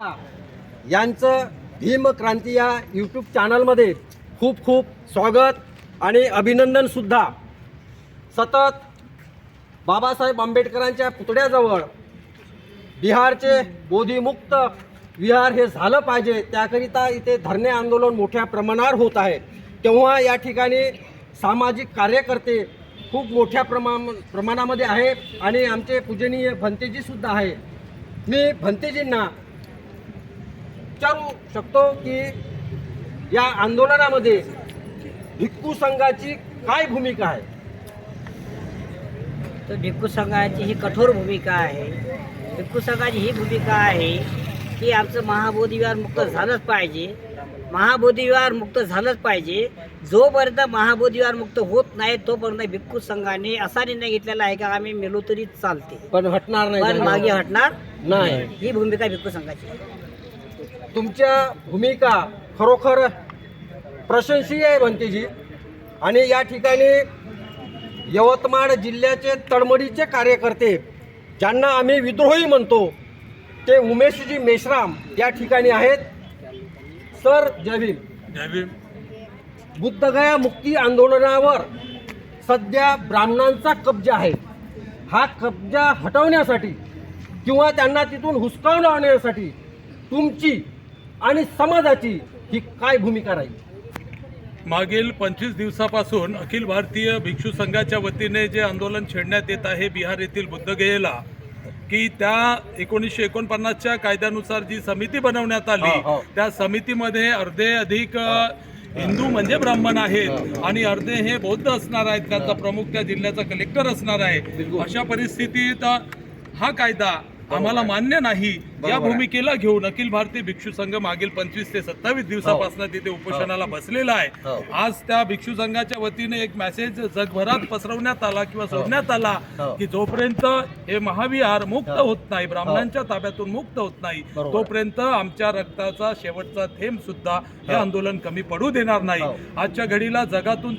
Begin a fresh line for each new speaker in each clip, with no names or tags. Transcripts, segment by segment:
यांचं भीम क्रांती या यूट्यूब चॅनलमध्ये खूप खूप स्वागत आणि अभिनंदनसुद्धा सतत बाबासाहेब आंबेडकरांच्या पुतळ्याजवळ बिहारचे बोधीमुक्त विहार हे झालं पाहिजे त्याकरिता इथे धरणे आंदोलन मोठ्या प्रमाणावर होत आहे. तेव्हा या ठिकाणी सामाजिक कार्यकर्ते खूप मोठ्या प्रमा प्रमाणामध्ये आहे आणि आमचे पूजनीय भंतेजीसुद्धा आहे. मी भंतेजींना विचारू शकतो की या आंदोलनामध्ये भिक्खू संघाची काय भूमिका आहे?
तर भिक्खू संघाची ही कठोर भूमिका आहे. भिक्खू संघाची ही भूमिका आहे की आमचं महाबोधीविहार मुक्त झालंच पाहिजे. महाबोधीविहार मुक्त झालंच पाहिजे. जोपर्यंत महाबोधीविहार मुक्त होत नाही तोपर्यंत भिक्खू संघाने असा निर्णय घेतलेला आहे का आम्ही मेलो तरी चालते.
पण हटणार
पण
नाही
मागे हटणार
नाही.
ही भूमिका भिक्खू संघाची आहे.
तुमच्या भूमिका खरोखर प्रशंसीय आहे भंतीजी आणि या ठिकाणी यवतमाळ जिल्ह्याचे तळमडीचे कार्यकर्ते ज्यांना आम्ही विद्रोही म्हणतो ते उमेशजी मेश्राम या ठिकाणी आहेत. सर जय भीम. बुद्धगया मुक्ती आंदोलनावर सध्या ब्राह्मणांचा कब्जा आहे. हा कब्जा हटवण्यासाठी किंवा त्यांना तिथून हुसकावून लावण्यासाठी तुमची आणि समाजाची ही काय भूमिका राहील
मागील पंचवीस दिवसापासून अखिल भारतीय भिक्षू संघाच्या वतीने जे आंदोलन छेडण्यात येत आहे बिहार येथील बुद्धगयेला की त्या एकोणीसशे एकोणपन्नासच्या कायद्यानुसार जी समिती बनवण्यात आली
हो, हो.
त्या समितीमध्ये अर्धे अधिक हिंदू म्हणजे ब्राह्मण आहेत आणि अर्धे हे बौद्ध असणार आहेत त्यांचा प्रमुख त्या जिल्ह्याचा कलेक्टर असणार आहे. अशा परिस्थितीत हा कायदा आम्हाला मान्य नाही या. भूमिकेला घेऊन अखिल भारतीय भिक्षू संघ मागील पंचवीस ते सत्तावीस दिवसापासून तिथे उपोषणाला बसलेला आहे
हो.
आज त्या भिक्षू संघाच्या वतीने एक मेसेज जगभरात पसरवण्यात आला किंवा सोडण्यात आला
हो.
की जोपर्यंत हे महाविहार मुक्त होत नाही ब्राह्मणांच्या ताब्यातून मुक्त होत नाही. तोपर्यंत आमच्या रक्ताचा शेवटचा थेंब सुद्धा हे
हो.
आंदोलन कमी पडू देणार नाही
हो.
आजच्या घडीला जगातून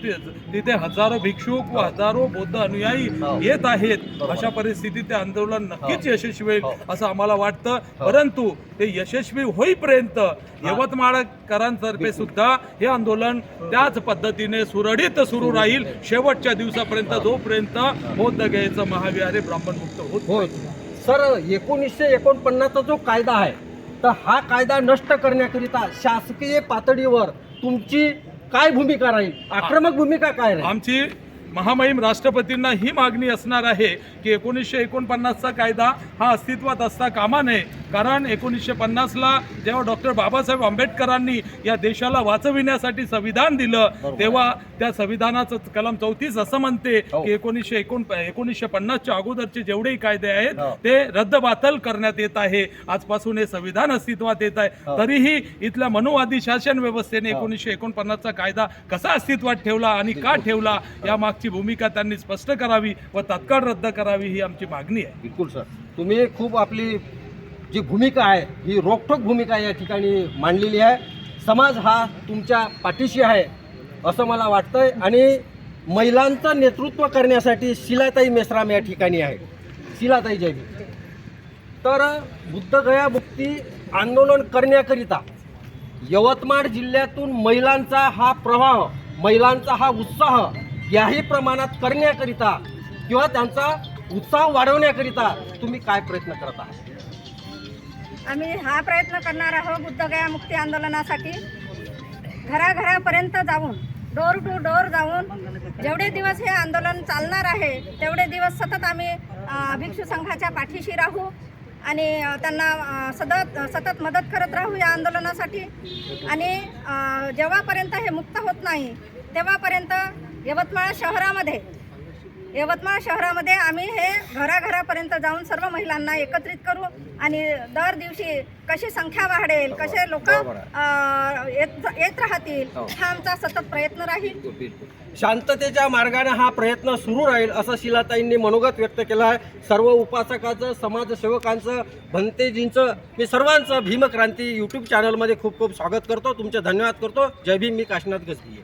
तिथे हजारो भिक्षुक व हजारो बौद्ध अनुयायी
हो.
येत आहेत. अशा परिस्थितीत ते आंदोलन नक्कीच यशस्वी होईल
हो.
असं आम्हाला वाटतं परंतु ते यशस्वी होईपर्यंत यवतमाळकरांतर्फे सुद्धा हे आंदोलन त्याच पद्धतीने सुरळीत सुरू राहील. शेवटच्या दिवसापर्यंत जोपर्यंत बौद्ध गयेचं महाविहार हे ब्राह्मणमुक्त होत
होय सर एकोणीसशे एकोणपन्नासचा जो कायदा आहे तर हा कायदा नष्ट करण्याकरिता शासकीय पातळीवर तुमची काय भूमिका राहील? आक्रमक भूमिका काय राहील?
आमची महामहिम राष्ट्रपतींना ही मागणी असणार आहे की एकोणीसशे एकोणपन्नासचा कायदा हा अस्तित्वात असता कामा नये कारण एकोणीसशे पन्नासला जेव्हा डॉक्टर बाबासाहेब आंबेडकरांनी या देशाला वाचविण्यासाठी संविधान दिलं. तेव्हा त्या संविधानाचं कलम चौतीस असं म्हणते
हो.
की एकोणीसशे एकोण एकोणीसशे पन्नासच्या अगोदरचे जेवढेही कायदे आहेत
हो.
ते रद्दबातल करण्यात येत आहे आजपासून हे संविधान अस्तित्वात येत आहे
हो.
तरीही इथल्या मनुवादी शासन व्यवस्थेने. एकोणीसशे एकोणपन्नासचा कायदा कसा अस्तित्वात ठेवला आणि का ठेवला या मागची भूमिका त्यांनी स्पष्ट करावी व तत्काळ रद्द करावी ही आमची मागणी आहे.
बिलकुल सर. तुम्ही खूप आपली जी भूमिका आहे ही रोखोक भूमिका या ठिकाणी मांडलेली आहे. समाज हा तुमच्या पाठीशी आहे असं मला वाटतंय. आणि महिलांचं नेतृत्व करण्यासाठी शिलाताई मेश्राम या ठिकाणी आहे. शिलाताई जयवी तर बुद्धगया मुक्ती आंदोलन करण्याकरिता यवतमाळ जिल्ह्यातून महिलांचा हा प्रवाह महिलांचा हा उत्साह याही प्रमाणात करण्याकरिता किंवा त्यांचा उत्साह वाढवण्याकरिता तुम्ही काय प्रयत्न करत आहात?
आम्ही हा प्रयत्न करणार आहोत बुद्धगया मुक्ती आंदोलनासाठी. घराघरापर्यंत जाऊन डोर टू डोर जाऊन जेवढे दिवस हे आंदोलन चालणार आहे तेवढे दिवस सतत आम्ही भिक्षू संघाच्या पाठीशी राहू आणि त्यांना सतत सतत मदत करत राहू या आंदोलनासाठी. आणि जेव्हापर्यंत हे मुक्त होत नाही तेव्हापर्यंत यवतमाळ शहरामध्ये. यवतमाळ शहरामध्ये आम्ही हे घराघरापर्यंत जाऊन सर्व महिलांना एकत्रित करू आणि दर दिवशी कशी संख्या वाढेल कसे लोक येत राहतील
हो.
हा आमचा सतत प्रयत्न राहील.
शांततेच्या मार्गाने हा प्रयत्न सुरू राहील असं शिलाताईंनी मनोगत व्यक्त केलं आहे. सर्व उपासकाचं समाजसेवकांचं भंतेजींचं मी सर्वांचं भीमक्रांती यूट्यूब चॅनलमध्ये खूप खूप स्वागत करतो. तुमचे धन्यवाद करतो. जय भीम मी काशीनाथ गजबी